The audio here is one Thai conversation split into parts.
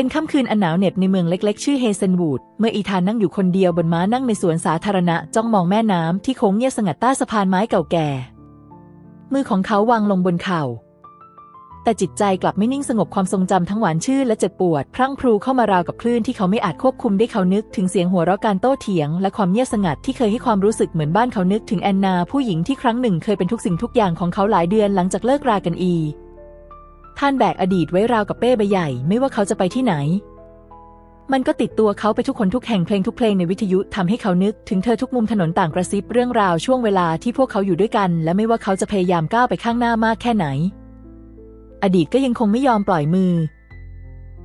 เป็นค่ำคืนอันหนาวเหน็บในเมืองเล็กๆ ชื่อเฮเซนวูด เมื่ออีธานนั่งอยู่คนเดียวบนม้านั่งในสวนสาธารณะ จ้องมองแม่น้ำที่โค้งเงียบสงัดใต้สะพานไม้เก่าแก่ มือของเขาวางลงบนเข่า แต่จิตใจกลับไม่นิ่งสงบความทรงจำทั้งหวานชื่นและเจ็บปวด พรั่งพรูเข้ามาราวกับคลื่นที่เขาไม่อาจควบคุมได้เขานึกถึงเสียงหัวเราะการโต้เถียง และความเงียบสงัดที่เคยให้ความรู้สึกเหมือนบ้านเขานึกถึงแอนนา ผู้หญิงที่ครั้งหนึ่งเคยเป็นทุกสิ่งทุกอย่างของเขาหลายเดือนหลังจากเลิกรากันอี ท่านแบกอดีตไว้ราวกับเป้ใบใหญ่ ไม่ว่าเขาจะไปที่ไหน มันก็ติดตัวเขาไปทุกคนทุกแห่งเพลงทุกเพลงในวิทยุทำให้เขานึก ถึงเธอทุกมุมถนนต่างกระซิบเรื่องราวช่วงเวลาที่พวกเขาอยู่ด้วยกัน และไม่ว่าเขาจะพยายามก้าวไปข้างหน้ามากแค่ไหน อดีตก็ยังคงไม่ยอมปล่อยมือ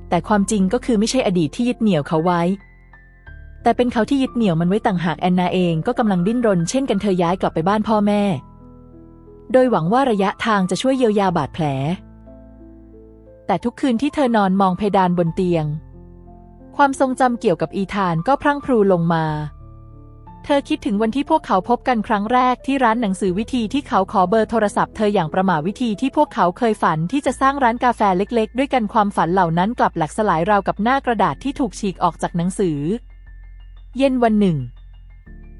แต่ความจริงก็คือไม่ใช่อดีตที่ยึดเหนี่ยวเขาไว้แต่เป็นเขาที่ยึดเหนี่ยวมันไว้ต่างหากแอนนาเองก็กำลังดิ้นรนเช่นกันเธอย้ายกลับไปบ้านพ่อแม่ โดยหวังว่าระยะทางจะช่วยเยียวยาบาดแผล แต่ทุกคืนที่เธอนอนมองเพดานบนเตียง ความทรงจำเกี่ยวกับอีธานก็พรั่งพรูลงมา เธอคิดถึงวันที่พวกเขาพบกันครั้งแรกที่ร้านหนังสือวิธีที่เขาขอเบอร์โทรศัพท์เธออย่างประหม่าวิธีที่พวกเขาเคยฝันที่จะสร้างร้านกาแฟเล็กๆ ด้วยกันความฝันเหล่านั้นกลับหลักสลายราวกับหน้ากระดาษที่ถูกฉีกออกจากหนังสือ เย็นวันหนึ่ง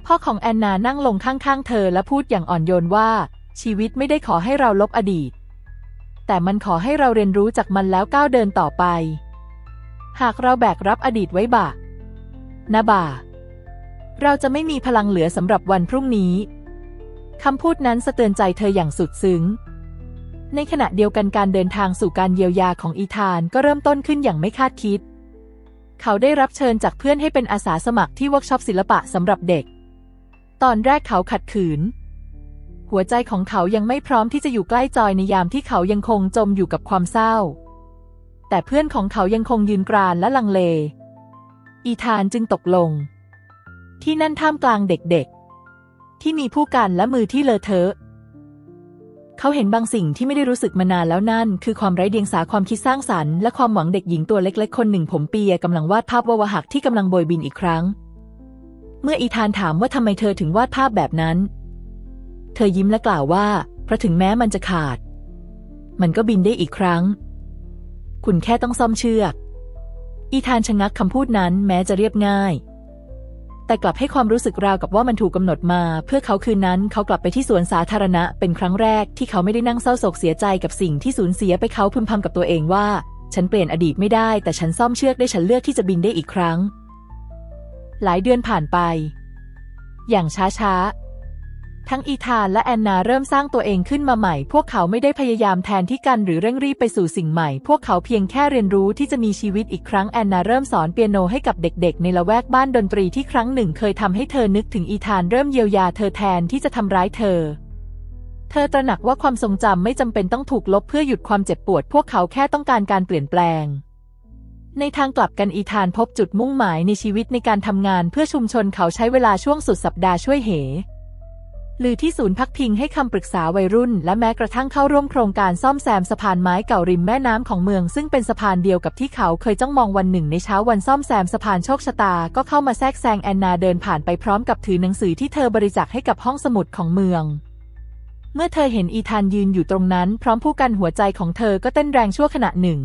พ่อของแอนนานั่งลงข้างๆ เธอและพูดอย่างอ่อนโยนว่าชีวิตไม่ได้ขอให้เราลบอดีต แต่มันขอให้เราเรียนรู้จากมันแล้วก้าวเดินต่อไป หากเราแบกรับอดีตไว้บ่านะบ่า เราจะไม่มีพลังเหลือสำหรับวันพรุ่งนี้คำพูดนั้นสะเตือนใจเธออย่างสุดซึ้ง ในขณะเดียวกันการเดินทางสู่การเยียวยาของอีธานก็เริ่มต้นขึ้นอย่างไม่คาดคิด เขาได้รับเชิญจากเพื่อนให้เป็นอาสาสมัครที่เวิร์กช็อปศิลปะสำหรับเด็ก ตอนแรกเขาขัดขืน หัวใจของเขายังไม่พร้อมที่จะอยู่ใกล้จอยในยามที่เขายังคงจมอยู่กับความเศร้า แต่เพื่อนของเขายังคงยืนกรานและลังเล อีธานจึงตกลง ที่นั่นท่ามกลางเด็กๆ ที่มีผู้กันและมือที่เลอะเทอะ เขาเห็นบางสิ่งที่ไม่ได้รู้สึกมานานแล้วนั่น คือความไร้เดียงสาความคิดสร้างสรรค์และความหวังเด็กหญิงตัวเล็กๆ คนหนึ่งผมเปียกำลังวาดภาพวาวหักที่กำลังโบยบินอีกครั้ง เมื่ออีธานถามว่าทำไมเธอถึงวาดภาพแบบนั้น เธอยิ้มและกล่าวว่าเพราะถึงแม้มันจะขาด มันก็บินได้อีกครั้ง คุณแค่ต้องซ่อมเชือก อีธานชะงักคำพูดนั้นแม้จะเรียบง่าย แต่กลับให้ความรู้สึกราวกับว่ามันถูกกำหนดมา เพื่อเขาคืนนั้นเขากลับไปที่สวนสาธารณะ เป็นครั้งแรกที่เขาไม่ได้นั่งเศร้าโศกเสียใจกับสิ่งที่สูญเสียไปเขาพึมพำกับตัวเองว่า ฉันเปลี่ยนอดีตไม่ได้ แต่ฉันซ่อมเชือกได้ฉันเลือกที่จะบินได้อีกครั้ง หลายเดือนผ่านไป อย่างช้าๆ ทั้งอีธานและแอนนาเริ่มสร้างตัวเองขึ้นมาใหม่ พวกเขาไม่ได้พยายามแทนที่กันหรือเร่งรีบไปสู่สิ่งใหม่ พวกเขาเพียงแค่เรียนรู้ที่จะมีชีวิตอีกครั้งแอนนาเริ่มสอนเปียโนให้กับเด็กๆ ในละแวกบ้านดนตรีที่ครั้งหนึ่งเคยทำให้เธอนึกถึงอีธานเริ่มเยียวยาเธอแทนที่จะทำร้ายเธอ เธอตระหนักว่าความทรงจำไม่จำเป็นต้องถูกลบเพื่อหยุดความเจ็บปวด พวกเขาแค่ต้องการการเปลี่ยนแปลงในทางกลับกันอีธานพบจุดมุ่งหมายในชีวิตในการทำงานเพื่อชุมชนเขาใช้เวลาช่วงสุดสัปดาห์ช่วยเห หรือที่ศูนย์พักพิงให้คำปรึกษาวัยรุ่น และแม้กระทั่งเข้าร่วมโครงการซ่อมแซมสะพานไม้เก่าริมแม่น้ำของเมือง ซึ่งเป็นสะพานเดียวกับที่เขาเคยจ้องมองวันหนึ่งในเช้าวันซ่อมแซมสะพานโชคชะตา ก็เข้ามาแทรกแซงแอนนาเดินผ่านไปพร้อมกับถือหนังสือที่เธอบริจาคให้กับห้องสมุดของเมือง เมื่อเธอเห็นอีธานยืนอยู่ตรงนั้น พร้อมผู้กันหัวใจของเธอก็เต้นแรงชั่วขณะหนึ่ง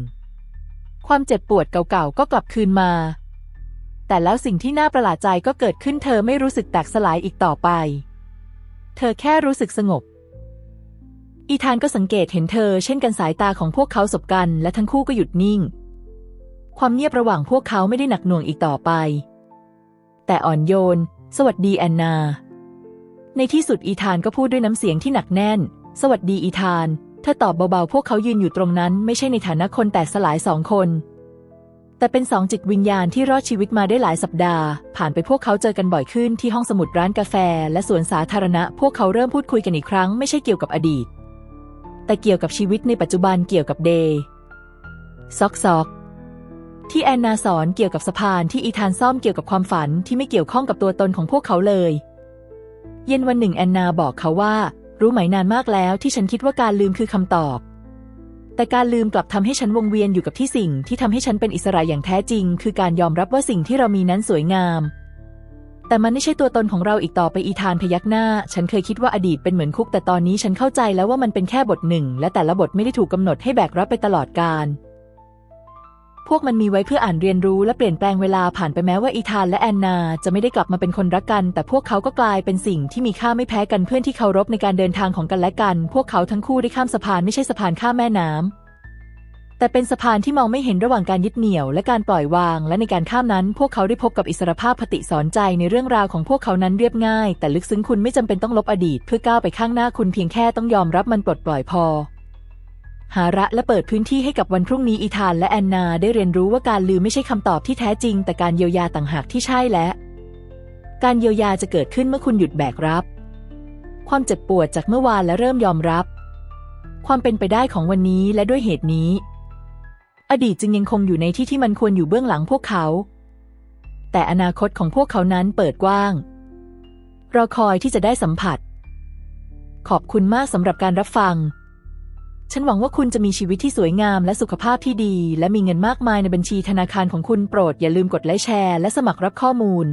ความเจ็บปวดเก่าๆก็กลับคืนมา แต่แล้วสิ่งที่น่าประหลาดใจก็เกิดขึ้นเธอไม่รู้สึกแตกสลายอีกต่อไป เธอแค่รู้สึกสงบ อีธานก็สังเกตเห็นเธอ เช่นกันสายตาของพวกเขาสบกัน และทั้งคู่ก็หยุดนิ่ง ความเงียบระหว่างพวกเขาไม่ได้หนักหน่วงอีกต่อไป แต่อ่อนโยน สวัสดีแอนนา ในที่สุดอีธานก็พูดด้วยน้ำเสียงที่หนักแน่น สวัสดีอีธานเธอตอบเบาๆ พวกเขายืนอยู่ตรงนั้น ไม่ใช่ในฐานะคนแตกสลายสองคน แต่เป็นสองจิตวิญญาณที่รอดชีวิตมาได้หลายสัปดาห์ ผ่านไปพวกเขาเจอกันบ่อยขึ้นที่ห้องสมุดร้านกาแฟ และสวนสาธารณะ พวกเขาเริ่มพูดคุยกันอีกครั้งไม่ใช่เกี่ยวกับอดีต แต่เกี่ยวกับชีวิตในปัจจุบันเกี่ยวกับเดย์ซอกซอกที่แอนนาสอนเกี่ยวกับสะพานที่อีธานซ่อมเกี่ยวกับความฝันที่ไม่เกี่ยวข้องกับตัวตนของพวกเขาเลย เย็นวันหนึ่งแอนนาบอกเขาว่า รู้ไหมนานมากแล้วที่ฉันคิดว่าการลืมคือคำตอบ แต่การลืมกลับทำให้ฉันวงเวียนอยู่กับที่สิ่งที่ทำให้ฉันเป็นอิสระอย่างแท้จริง คือการยอมรับว่าสิ่งที่เรามีนั้นสวยงาม แต่มันไม่ใช่ตัวตนของเราอีกต่อไปอีธานพยักหน้า ฉันเคยคิดว่าอดีตเป็นเหมือนคุก แต่ตอนนี้ฉันเข้าใจแล้วว่ามันเป็นแค่บทหนึ่ง และแต่ละบทไม่ได้ถูกกำหนดให้แบกรับไปตลอดกาล พวกมันมีไว้เพื่ออ่านเรียนรู้และเปลี่ยนแปลงเวลาผ่านไปแม้ว่าอีธานและแอนนา จะไม่ได้กลับมาเป็นคนรักกัน แต่พวกเขาก็กลายเป็นสิ่งที่มีค่าไม่แพ้กันเพื่อนที่เคารพในการเดินทางของกันและกัน พวกเขาทั้งคู่ได้ข้ามสะพานไม่ใช่สะพานข้ามแม่น้ำแต่เป็นสะพานที่มองไม่เห็นระหว่างการยึดเหนี่ยว และการปล่อยวาง และในการข้ามนั้น พวกเขาได้พบกับอิสรภาพปฏิสอนใจในเรื่องราวของพวกเขานั้นเรียบง่าย แต่ลึกซึ้งคุณไม่จำเป็นต้องลบอดีต เพื่อก้าวไปข้างหน้าคุณเพียงแค่ต้องยอมรับมันปลดปล่อยพอ หาระและเปิดพื้นที่ให้กับวันพรุ่งนี้อีธานและแอนนาได้เรียนรู้ว่าการลืมไม่ใช่คำตอบที่แท้จริง แต่การเยียวยาต่างหากที่ใช่และ การเยียวยาจะเกิดขึ้นเมื่อคุณหยุดแบกรับ ความเจ็บปวดจากเมื่อวานและเริ่มยอมรับ ความเป็นไปได้ของวันนี้และด้วยเหตุนี้ อดีตจึงยังคงอยู่ในที่ที่มันควรอยู่เบื้องหลังพวกเขา แต่อนาคตของพวกเขานั้นเปิดกว้างรอคอยที่จะได้สัมผัส ขอบคุณมากสำหรับการรับฟัง ฉันหวังว่าคุณจะมีชีวิตที่สวยงามและสุขภาพที่ดี และมีเงินมากมายในบัญชีธนาคารของคุณโปรดอย่าลืมกดไลค์แชร์และสมัครรับข้อมูล